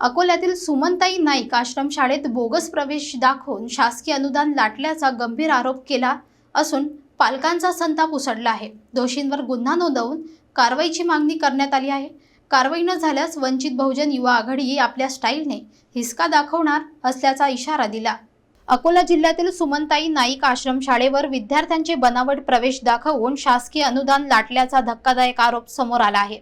अकोल्यातील सुमनताई नाईक आश्रमशाळेत बोगस प्रवेश दाखवून शासकीय अनुदान लाटल्याचा गंभीर आरोप केला असून पालकांचा संताप उसडला आहे. दोषींवर गुन्हा नोंदवून कारवाईची मागणी करण्यात आली आहे. कारवाई न झाल्यास वंचित बहुजन युवा आघाडी आपल्या स्टाईलने हिसका दाखवणार असल्याचा इशारा दिला. अकोला जिल्ह्यातील सुमनताई नाईक आश्रमशाळेवर विद्यार्थ्यांचे बनावट प्रवेश दाखवून शासकीय अनुदान लाटल्याचा धक्कादायक आरोप समोर आला आहे.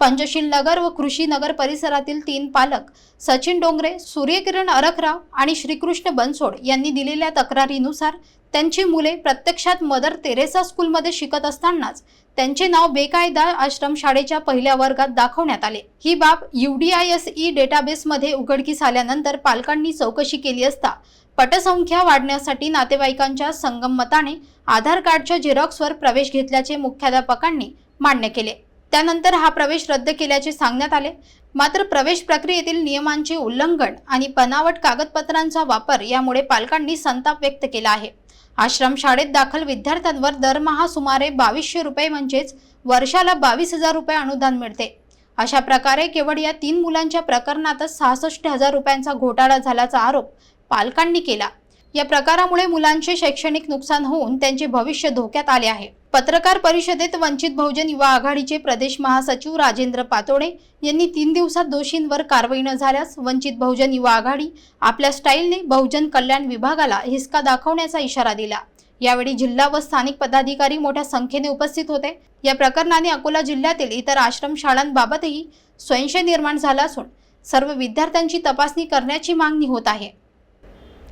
पंचशील नगर व कृषी नगर परिसरातील तीन पालक सचिन डोंगरे सूर्यकिरण अरखराव आणि श्रीकृष्ण बनसोड यांनी दिलेल्या तक्रारीनुसार त्यांची मुले प्रत्यक्षात मदर तेरेसा स्कूलमध्ये शिकत असतानाच त्यांचे नाव बेकायदा आश्रमशाळेच्या पहिल्या वर्गात दाखवण्यात आले. ही बाब युडीआयएसई डेटाबेसमध्ये उघडकीस आल्यानंतर पालकांनी चौकशी केली असता पटसंख्या वाढण्यासाठी नातेवाईकांच्या संगमताने आधार कार्डच्या झेरॉक्सवर प्रवेश घेतल्याचे मुख्याध्यापकांनी मान्य केले. त्यानंतर हा प्रवेश रद्द केल्याचे सांगण्यात आले. मात्र प्रवेश प्रक्रियेतील नियमांचे उल्लंघन आणि बनावट कागदपत्रांचा वापर यामुळे पालकांनी संताप व्यक्त केला आहे. आश्रमशाळेत दाखल विद्यार्थ्यांवर दरमहा सुमारे बावीसशे रुपये म्हणजेच वर्षाला बावीस हजार रुपये अनुदान मिळते. अशा प्रकारे केवळ या तीन मुलांच्या प्रकरणातच सहासष्ट हजार रुपयांचा घोटाळा झाल्याचा आरोप पालकांनी केला. या प्रकारामुळे मुलांचे शैक्षणिक नुकसान होऊन त्यांचे भविष्य धोक्यात आले आहे. पत्रकार परिषदेत वंचित बहुजन युवा आघाडीचे प्रदेश महासचिव राजेंद्र पातोडे यांनी तीन दिवसात दोषींवर कारवाई न झाल्यास वंचित बहुजन युवा आघाडी आपल्या स्टाईलने बहुजन कल्याण विभागाला हिसका दाखवण्याचा इशारा दिला. यावेळी जिल्हा व स्थानिक पदाधिकारी मोठ्या संख्येने उपस्थित होते. या प्रकरणाने अकोला जिल्ह्यातील इतर आश्रमशाळांबाबतही संशय निर्माण झाला असून सर्व विद्यार्थ्यांची तपासणी करण्याची मागणी होत आहे.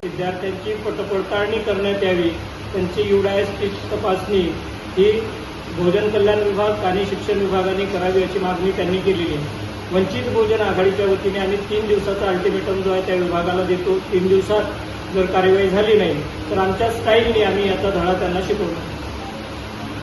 विद्यार्थ्यांची पटपडताळणी करण्यात यावी. त्यांची युडायसची तपासणी ही भोजन कल्याण विभाग आणि शिक्षण विभागाने करावी अशी मागणी त्यांनी केलेली. आहे वंचित बहुजन आघाडीच्या वतीने आम्ही तीन दिवसाचा अल्टिमेटम जो आहे त्या विभागाला देतो. तीन दिवसात जर कार्यवाही झाली नाही तर आमच्या स्टाईलने आम्ही याचा धडा त्यांना शिकवणार.